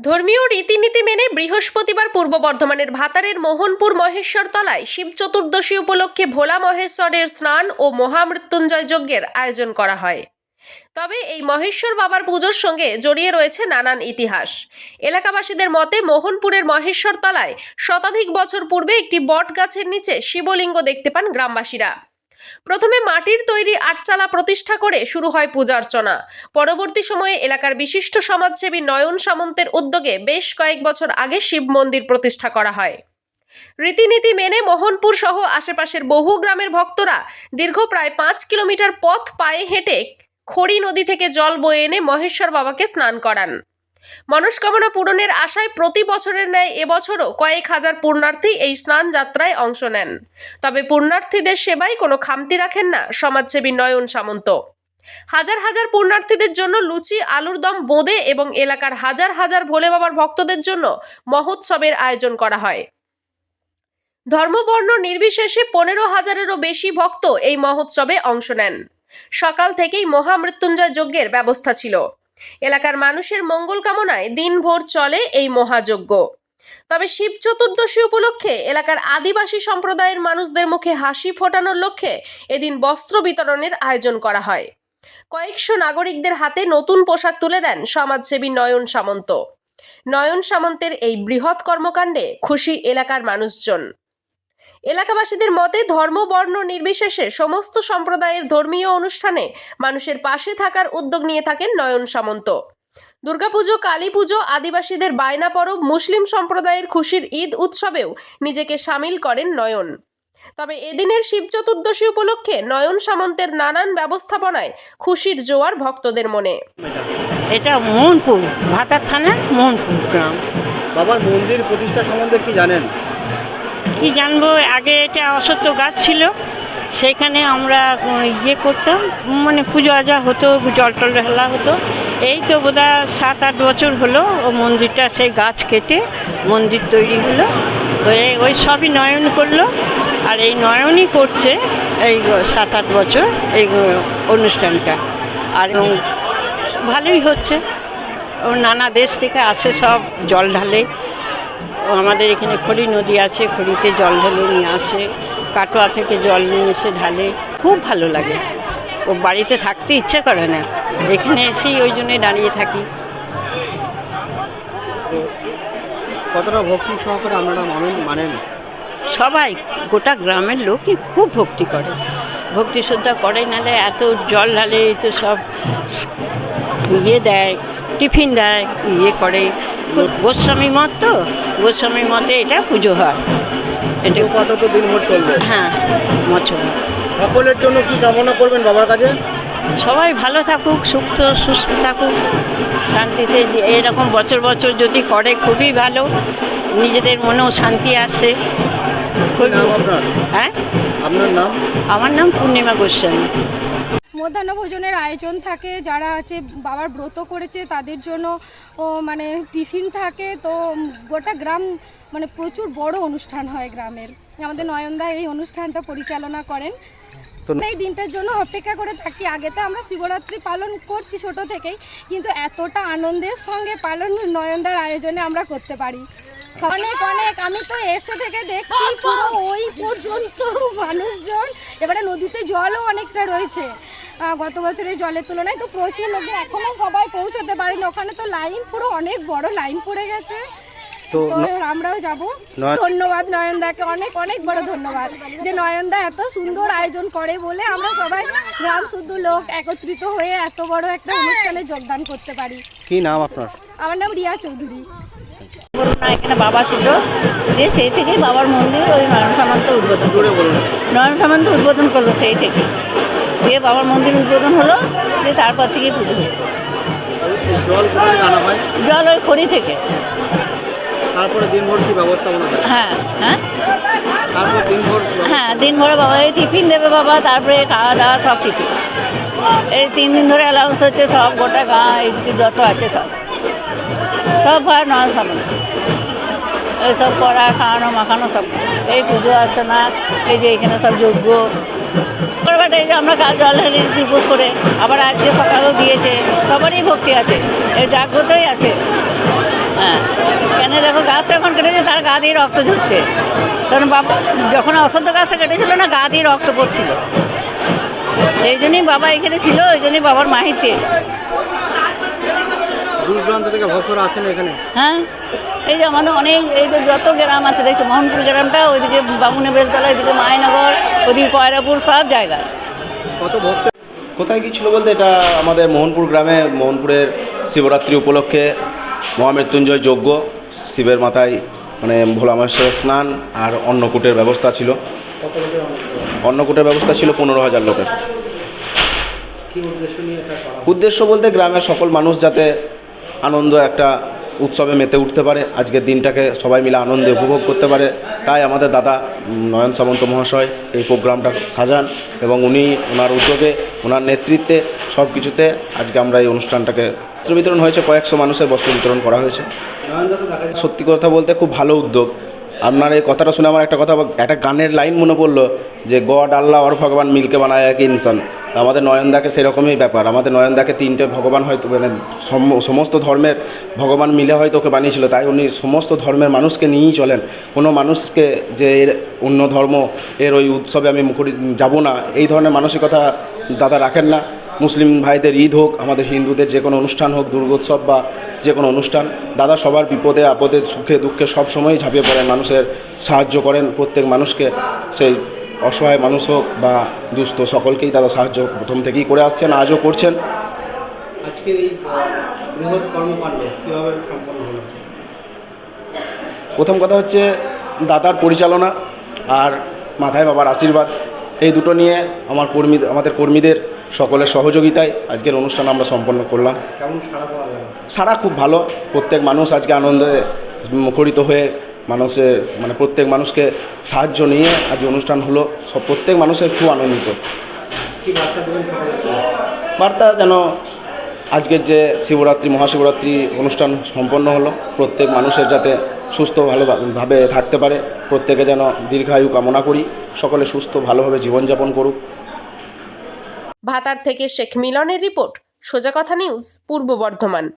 ধর্মীয় রীতিনীতি মেনে বৃহস্পতিবার পূর্ব বর্ধমানের ভাতারের মোহনপুর মহেশ্বর তলায় শিব চতুর্দশী উপলক্ষে ভোলা মহেশ্বরের স্নান ও মহামৃত্যুঞ্জয় যজ্ঞের আয়োজন করা হয়। তবে এই মহেশ্বর বাবার পুজোর সঙ্গে জড়িয়ে রয়েছে নানান ইতিহাস। এলাকাবাসীদের মতে মোহনপুরের মহেশ্বর তলায় শতাধিক বছর পূর্বে একটি বট গাছের নিচে শিবলিঙ্গ দেখতে পান গ্রামবাসীরা। প্রথমে মাটির তৈরি আটচালা প্রতিষ্ঠা করে শুরু হয় পূজার্চনা। পরবর্তী সময়ে এলাকার বিশিষ্ট সমাজসেবী নয়ন সামন্তের উদ্যোগে বেশ কয়েক বছর আগে শিব মন্দির প্রতিষ্ঠা করা হয়। রীতিনীতি মেনে মোহনপুর সহ আশেপাশের বহু গ্রামের ভক্তরা দীর্ঘ প্রায় পাঁচ কিলোমিটার পথ পায়ে হেঁটে খড়ি নদী থেকে জল বয়ে এনে মহেশ্বর বাবাকে স্নান করান। মনস্কামনা পূরণের আশায় প্রতি বছরের ন্যায় এবছরও কয়েক হাজার পুণ্যার্থী এই স্নান যাত্রায় অংশ নেন। তবে পুণ্যার্থীদের সেবায় কোনো খামতি রাখেন না সমাজসেবী নয়ন সামন্ত। হাজার হাজার পুণ্যার্থীদের জন্য লুচি, আলুর দম, বোঁদে এবং এলাকার হাজার হাজার ভোলে বাবার ভক্তদের জন্য মহোৎসবের আয়োজন করা হয়। ধর্মবর্ণ নির্বিশেষে পনেরো হাজারেরও বেশি ভক্ত এই মহোৎসবে অংশ নেন। সকাল থেকেই মহামৃত্যুঞ্জয় যজ্ঞের ব্যবস্থা ছিল। এলাকার মানুষের মঙ্গল কামনায় দিনভর চলে এই মহাযজ্ঞ। তবে শিব চতুর্দশী উপলক্ষে এলাকার আদিবাসী সম্প্রদায়ের মানুষদের মুখে হাসি ফোটানোর লক্ষ্যে এদিন বস্ত্র বিতরণের আয়োজন করা হয়। কয়েকশো নাগরিকদের হাতে নতুন পোশাক তুলে দেন সমাজসেবী নয়ন সামন্ত। নয়ন সামন্তের এই বৃহৎ কর্মকাণ্ডে খুশি এলাকার মানুষজন। এলাকাবাসীদের মতে ধর্ম বর্ণ নির্বিশেষে সমস্ত সম্প্রদায়ের ধর্মীয় অনুষ্ঠানে মানুষের পাশে থাকার উদ্যোগ নিয়ে থাকেন নয়ন সামন্ত। দুর্গাপুজো কালী পুজো আদিবাসীদের বায়না পরব মুসলিম সম্প্রদায়ের খুশির ঈদ উৎসবেও নিজেকে সামিল করেন নয়ন। তবে এদিনের শিব চতুর্দশী উপলক্ষে নয়ন সামন্তের নানান ব্যবস্থাপনায় খুশির জোয়ার ভক্তদের মনে। এটা মোহনপুর ভাতার থানার মোহনপুর গ্রাম। বাবার মন্দির প্রতিষ্ঠা সম্বন্ধে কি জানেন? কি জানব? আগে এটা অসত্য গাছ ছিল। সেইখানে আমরা ইয়ে করতাম। মানে পুজো আজা হতো, জল টল ঢালা হতো। এই তো বোধহয় সাত আট বছর হলো ও মন্দিরটা, সেই গাছ কেটে মন্দির তৈরি হলো। তো ওই সবই নয়ন করল। আর এই নয়নই করছে এই সাত আট বছর এই অনুষ্ঠানটা। আর ভালোই হচ্ছে। ও নানা দেশ থেকে আসে সব জল ঢালে। আমাদের এখানে খড়ি নদী আছে খড়িতে জল ঢেলে নিয়ে আসে কাটোয়া থেকে জল নিয়ে এসে ঢালে। খুব ভালো লাগে। ও বাড়িতে থাকতে ইচ্ছে করে না। এখানে এসেই ওই জন্যে দাঁড়িয়ে থাকি। কতটা ভক্তি সহকারে আপনারা মানেন মানেন? সবাই গোটা গ্রামের লোকই খুব ভক্তি করে। ভক্তি শ্রদ্ধা করে নালে এত জল ঢালে তো সব ইয়ে দেয়। টিফিন দেয় ইয়ে করে। গোস্বামী মত তো গোস্বামী মতে এটা পুজো হয়। এটা এটা কত তো দিনভর চলবে? হ্যাঁ মৎস্য সকলের জন্য কি কামনা করবেন বাবার কাছে? সবাই ভালো থাকুক সুস্থ সুস্থ থাকুক শান্তিতে এরকম বছর বছর যদি করে খুবই ভালো। নিজেদের মনেও শান্তি আসে। হ্যাঁ? আপনার নাম? আমার নাম পূর্ণিমা গোস্বামী। মধ্যাহ্ন ভোজনের আয়োজন থাকে যারা আছে বাবার ব্রত করেছে তাদের জন্য ও মানে টিফিন থাকে। তো গোটা গ্রাম মানে প্রচুর বড় অনুষ্ঠান হয় গ্রামের। আমাদের নয়নদা এই অনুষ্ঠানটা পরিচালনা করেন। তো এই দিনটার জন্য অপেক্ষা করে থাকি। আগে তো আমরা শিবরাত্রি পালন করছি ছোট থেকেই কিন্তু এতটা আনন্দের সঙ্গে পালন নয়নদার আয়োজনে আমরা করতে পারি। অনেক অনেক আমি তো এসে থেকে দেখছি পুরো ওই পর্যন্ত মানুষজন। এবারে নদীতে জলও অনেকটা রয়েছে। গত বছরের জলের তুলনায় তো প্রচুর লোক এখনও সবাই পৌঁছতে পারেনি। ওখানে তো লাইন পুরো অনেক বড় লাইন পড়ে গেছে। তো আমরাও যাব। নয়- ধন্যবাদ নয়নদাকে অনেক অনেক বড় ধন্যবাদ যে নয়নদা এত সুন্দর আয়োজন করে বলে আমরা সবাই গ্রাম শুদ্ধ লোক একত্রিত হয়ে এত বড় একটা অনুষ্ঠানে যোগদান করতে পারি। কি নাম আপনার? আমার নাম রিয়া চৌধুরী। বলুন এখানে বাবা ছিল দিয়ে সেই থেকেই বাবার মন্দির ওই নয়ন সামন্ত উদ্বোধন নয়ন সামন্ত উদ্বোধন করল সেই থেকে দিয়ে বাবার মন্দির উদ্বোধন হলো দিয়ে তারপর থেকে পুজো হলো। জল ওই খড়ি থেকে। তারপরে দিনভর কি ব্যবস্থাপনা হ্যাঁ হ্যাঁ। তারপর দিনভর হ্যাঁ দিন ভরে বাবা এই টিফিন দেবে বাবা তারপরে খাওয়া দাওয়া সব কিছু। এই তিন দিন ধরে অ্যালাউন্স হচ্ছে সব গোটা গাঁ এইদিকে যত আছে সব। সব হয় নয়ন সামন্ত এইসব করা খাওয়ানো মাখানো সব। এই পুজো অর্চনা এই যে এখানে সব যজ্ঞ। করবাটা এই যে আমরা কাল জল ঢেলে দিচ্ছি করে আবার আজকে সকালেও দিয়েছে সবারই ভক্তি আছে এই জাগ্রতই আছে। হ্যাঁ কেন দেখো গাছটা এখন কেটেছে তার গা দিয়ে রক্ত ঝরছে। কারণ বাবা যখন অসত্য গাছটা কেটেছিল না গা দিয়ে রক্ত পড়ছিল। সেই জন্যই বাবা এখানে ছিল ওই জন্যই বাবার মাহিতে। দূর থেকে ভক্তরা আছেন এখানে? হ্যাঁ এই যে আমাদের অনেক এই যে যত গ্রাম আছে দেখছি মোহনপুর গ্রামটা ওইদিকে বামুনে বেলতলা ওইদিকে মায়নগর ওইদিকে কয়রাপুর সব জায়গা। কত ভক্ত? কোথায় কি ছিল বলতে? এটা আমাদের মোহনপুর গ্রামে মোহনপুরের শিবরাত্রি উপলক্ষে মহামৃত্যুঞ্জয় যজ্ঞ শিবের মাথায় মানে ভোলা মহেশ্বরের স্নান আর অন্নকূটের ব্যবস্থা ছিল। অন্নকূটের ব্যবস্থা ছিল পনেরো হাজার লোকের। কি উদ্দেশ্য নিয়ে এটা করা উদ্দেশ্য বলতে গ্রামের সকল মানুষ যাতে আনন্দ একটা উৎসবে মেতে উঠতে পারে, আজকের দিনটাকে সবাই মিলে আনন্দে উপভোগ করতে পারে। তাই আমাদের দাদা নয়ন সামন্ত মহাশয় এই প্রোগ্রামটা সাজান এবং উনি ওনার উদ্যোগে, ওনার নেতৃত্বে সব কিছুতে আজকে আমরা এই অনুষ্ঠানটাকে বস্ত্র বিতরণ হয়েছে। কয়েকশো মানুষের বস্ত্র বিতরণ করা হয়েছে। সত্যি কথা বলতে খুব ভালো উদ্যোগ। আপনার এই কথাটা শুনে আমার একটা কথা একটা গানের লাইন মনে পড়ল যে, গড, আল্লাহ আর ভগবান মিলকে বানায় এক ইনসান। আমাদের নয়নদাকে সেরকমই ব্যাপার। আমাদের নয়নদাকে তিনটে ভগবান হয়তো মানে সম- সমস্ত ধর্মের ভগবান মিলে হয়তো ওকে বানিয়েছিল, তাই উনি সমস্ত ধর্মের মানুষকে নিয়েই চলেন। কোনো মানুষকে যে এর অন্য ধর্ম, এর ওই উৎসবে আমি মুখরি যাব না, এই ধরনের মানসিকতা দাদা রাখেন না। মুসলিম ভাইদের ঈদ হোক আমাদের হিন্দুদের যে কোনো অনুষ্ঠান হোক দুর্গোৎসব বা যে কোনো অনুষ্ঠান দাদা সবার বিপদে আপদে সুখে দুঃখে সব সময়ই ঝাঁপিয়ে পড়েন মানুষের সাহায্য করেন প্রত্যেক মানুষকে সেই অসহায় মানুষ হোক বা দুস্থ সকলকেই দাদা সাহায্য প্রথম থেকেই করে আসছেন আজও করছেন। আজকের এই বৃহৎ কর্মকাণ্ড কীভাবে সম্পন্ন হলো? প্রথম কথা হচ্ছে দাদার পরিচালনা আর মাথায় বাবার আশীর্বাদ এই দুটো নিয়ে আমার কর্মী আমাদের কর্মীদের সকলের সহযোগিতায় আজকের অনুষ্ঠান আমরা সম্পন্ন করলাম। সারা খুব ভালো। প্রত্যেক মানুষ আজকে আনন্দে মুখরিত হয়ে মানুষের মানে প্রত্যেক মানুষকে সাহায্য নিয়ে আজ অনুষ্ঠান হলো। সব প্রত্যেক মানুষের খুব আনন্দিত। বার্তা বার্তা যেন আজকের যে শিবরাত্রি মহাশিবরাত্রি অনুষ্ঠান সম্পন্ন হলো প্রত্যেক মানুষের যাতে সুস্থ ভালোভাবে থাকতে পারে। প্রত্যেকে যেন দীর্ঘায়ু কামনা করি। সকলে সুস্থ ভালোভাবে জীবনযাপন করুক। ভাতার থেকে শেখ মিলনের রিপোর্ট। সোজা কথা নিউজ পূর্ব বর্ধমান।